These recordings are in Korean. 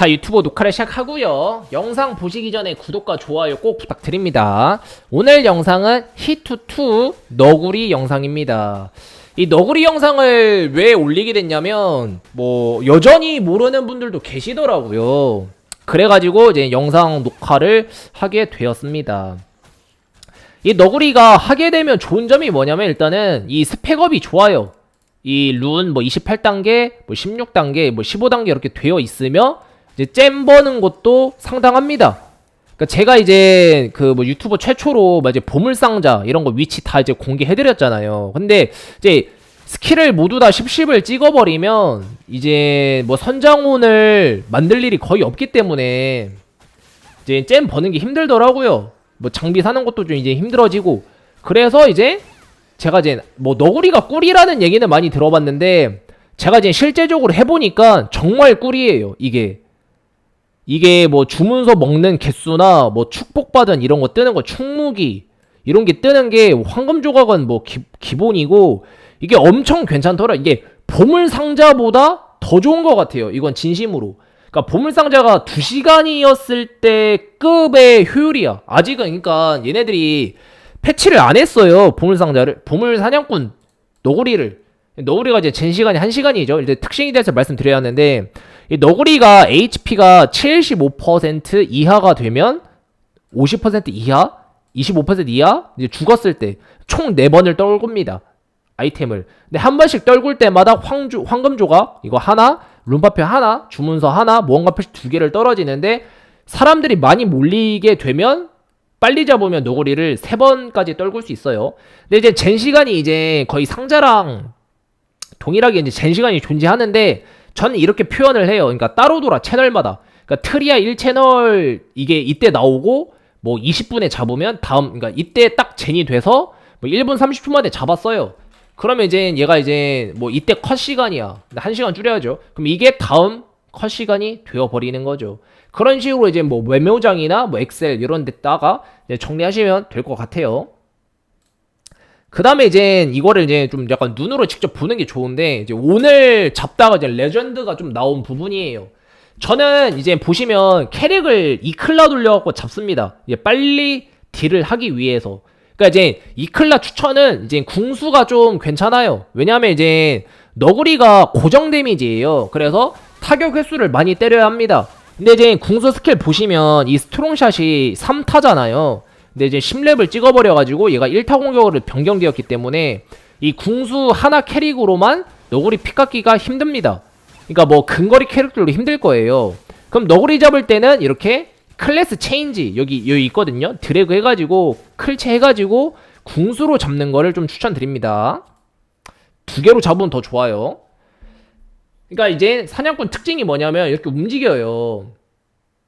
자 유튜브 녹화를 시작하고요. 영상 보시기 전에 구독과 좋아요 꼭 부탁드립니다. 오늘 영상은 히투2 너구리 영상입니다. 이 너구리 영상을 왜 올리게 됐냐면 뭐 여전히 모르는 분들도 계시더라고요. 그래가지고 이제 영상 녹화를 하게 되었습니다. 이 너구리가 하게 되면 좋은 점이 뭐냐면 일단은 이 스펙업이 좋아요. 이 룬 뭐 28단계, 뭐 16단계, 뭐 15단계 이렇게 되어 있으며 이제 잼 버는 것도 상당합니다. 그러니까 제가 이제 그 뭐 유튜버 최초로 뭐 이제 보물 상자 이런 거 위치 다 이제 공개해 드렸잖아요. 근데 이제 스킬을 모두 다 10, 10을 찍어버리면 이제 뭐 선장운을 만들 일이 거의 없기 때문에 이제 잼 버는 게 힘들더라고요. 뭐 장비 사는 것도 좀 이제 힘들어지고 그래서 이제 제가 이제 뭐 너구리가 꿀이라는 얘기는 많이 들어봤는데 제가 이제 실제적으로 해보니까 정말 꿀이에요 이게 이게 뭐 주문서 먹는 개수나 뭐 축복받은 이런 거 뜨는 거 충무기 이런 게 뜨는 게 황금 조각은 뭐 기, 기본이고 이게 엄청 괜찮더라 이게 보물 상자보다 더 좋은 것 같아요 이건 진심으로 그러니까 보물 상자가 2시간이었을 때 급의 효율이야 아직은 그러니까 얘네들이 패치를 안 했어요. 보물 상자를 보물 사냥꾼 너구리를 너구리가 이제 젠 시간이 1시간이죠. 일단 특징에 대해서 말씀드려야 하는데 이 너구리가 HP가 75% 이하가 되면 50% 이하, 25% 이하 이제 죽었을 때 총 4번을 떨굽니다. 아이템을. 근데 한 번씩 떨굴 때마다 황주 황금 조각 이거 하나, 룸파표 하나, 주문서 하나, 무언가 표시 두 개를 떨어지는데 사람들이 많이 몰리게 되면 빨리 잡으면 노구리를 세 번까지 떨굴 수 있어요. 근데 이제 젠 시간이 이제 거의 상자랑 동일하게 이제 젠 시간이 존재하는데 저는 이렇게 표현을 해요. 그러니까 따로 돌아 채널마다. 그러니까 트리아 1채널 이게 이때 나오고 뭐 20분에 잡으면 다음 그러니까 이때 딱 젠이 돼서 뭐 1분 30분 만에 잡았어요. 그러면 이제 얘가 이제 뭐 이때 컷 시간이야. 근데 1시간 줄여야죠. 그럼 이게 다음 컷 시간이 되어 버리는 거죠. 그런 식으로 이제 뭐 메모장이나 뭐 엑셀 이런 데다가 정리하시면 될 것 같아요. 그 다음에 이제 이거를 이제 좀 약간 눈으로 직접 보는 게 좋은데 이제 오늘 잡다가 이제 레전드가 좀 나온 부분이에요. 저는 이제 보시면 캐릭을 이클라 돌려갖고 잡습니다. 이제 빨리 딜을 하기 위해서. 그러니까 이제 이클라 추천은 이제 궁수가 좀 괜찮아요. 왜냐하면 이제 너구리가 고정 데미지예요. 그래서 타격 횟수를 많이 때려야 합니다. 근데 이제 궁수 스킬 보시면 이 스트롱샷이 3타잖아요. 근데 이제 10렙을 찍어버려가지고 얘가 1타 공격으로 변경되었기 때문에 이 궁수 하나 캐릭으로만 너구리 피 깎기가 힘듭니다. 그러니까 뭐 근거리 캐릭터로 힘들 거예요. 그럼 너구리 잡을 때는 이렇게 클래스 체인지 여기 여기 있거든요. 드래그 해가지고 클체 해가지고 궁수로 잡는 거를 좀 추천드립니다. 두 개로 잡으면 더 좋아요. 그러니까 이제 사냥꾼 특징이 뭐냐면 이렇게 움직여요.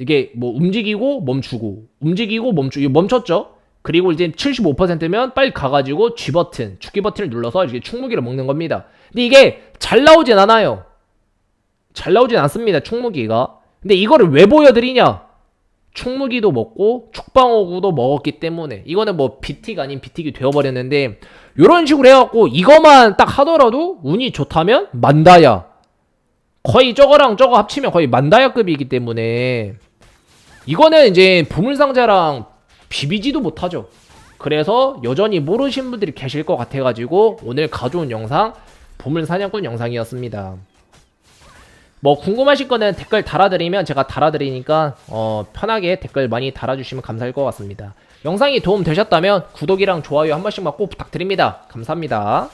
이게 뭐 움직이고 멈추고 움직이고 멈추고 멈췄죠. 그리고 이제 75%면 빨리 가가지고 G 버튼, 죽기 버튼을 눌러서 이렇게 충무기를 먹는 겁니다. 근데 이게 잘 나오진 않아요. 잘 나오진 않습니다. 충무기가. 근데 이거를 왜 보여드리냐? 충무기도 먹고 축방어구도 먹었기 때문에 이거는 뭐 비틱 아닌 비틱이 되어버렸는데 이런 식으로 해갖고 이거만 딱 하더라도 운이 좋다면 만다야 거의 저거랑 저거 합치면 거의 만다야급이기 때문에 이거는 이제 보물상자랑 비비지도 못하죠. 그래서 여전히 모르신 분들이 계실 것 같아가지고 오늘 가져온 영상 보물사냥꾼 영상이었습니다. 뭐 궁금하실 거는 댓글 달아드리면 제가 달아드리니까 어 편하게 댓글 많이 달아주시면 감사할 것 같습니다. 영상이 도움 되셨다면 구독이랑 좋아요 한 번씩만 꼭 부탁드립니다. 감사합니다.